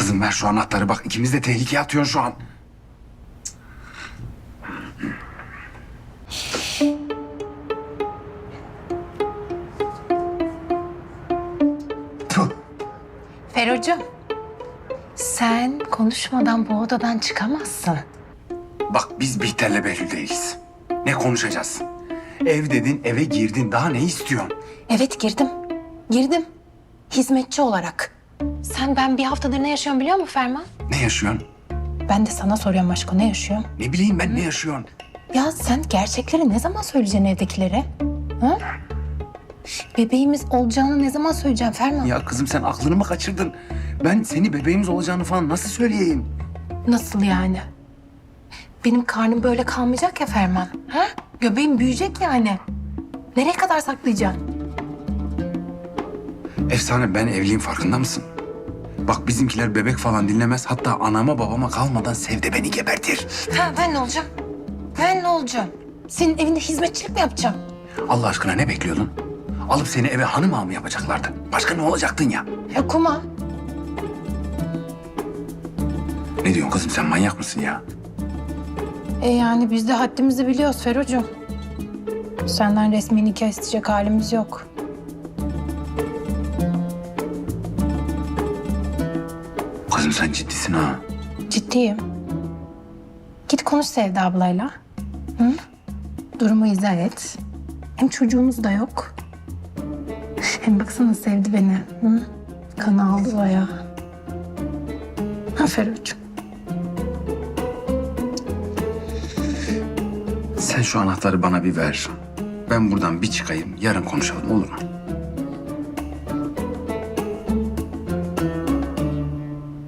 Kızım ver şu anahtarı bak ikimiz de tehlikeye atıyorsun şu an. Tuh. Ferocuğum, sen konuşmadan bu odadan çıkamazsın. Bak biz Bihter'le Behlül değiliz. Ne konuşacağız? Ev dedin eve girdin daha ne istiyorsun? Evet girdim, girdim. Hizmetçi olarak. Sen ben bir haftadır ne yaşıyorum biliyor musun Ferman? Ne yaşıyorsun? Ben de sana soruyorum aşkım ne yaşıyorum? Ne bileyim ben ne yaşıyorsun? Ya sen gerçekleri ne zaman söyleyeceksin evdekilere? Ha? Bebeğimiz olacağını ne zaman söyleyeceksin Ferman? Ya kızım sen aklını mı kaçırdın? Ben seni bebeğimiz olacağını falan nasıl söyleyeyim? Nasıl yani? Benim karnım böyle kalmayacak ya Ferman. Ha? Göbeğim büyüyecek yani. Nereye kadar saklayacaksın? Efsane ben evliyim farkında mısın? Bak bizimkiler bebek falan dinlemez. Hatta anama babama kalmadan sevde beni gebertir. Ha ben ne olacağım? Ben ne olacağım? Senin evinde hizmetçilik mi yapacağım? Allah aşkına ne bekliyordun? Alıp seni eve hanım ağa mı yapacaklardı? Başka ne olacaktın ya? Ya kuma. Ne diyorsun kızım sen manyak mısın ya? E yani biz de haddimizi biliyoruz Ferocuğum. Senden resmi nikah isteyecek halimiz yok. Kızım sen ciddisin ha. Ciddiyim. Git konuş Sevda ablayla. Hı? Durumu izah et. Hem çocuğumuz da yok. Hem baksana sevdi beni. Hı? Kanı aldı bayağı. Ha Ferocuğum. Sen şu anahtarı bana bir ver. Ben buradan bir çıkayım. Yarın konuşalım olur mu?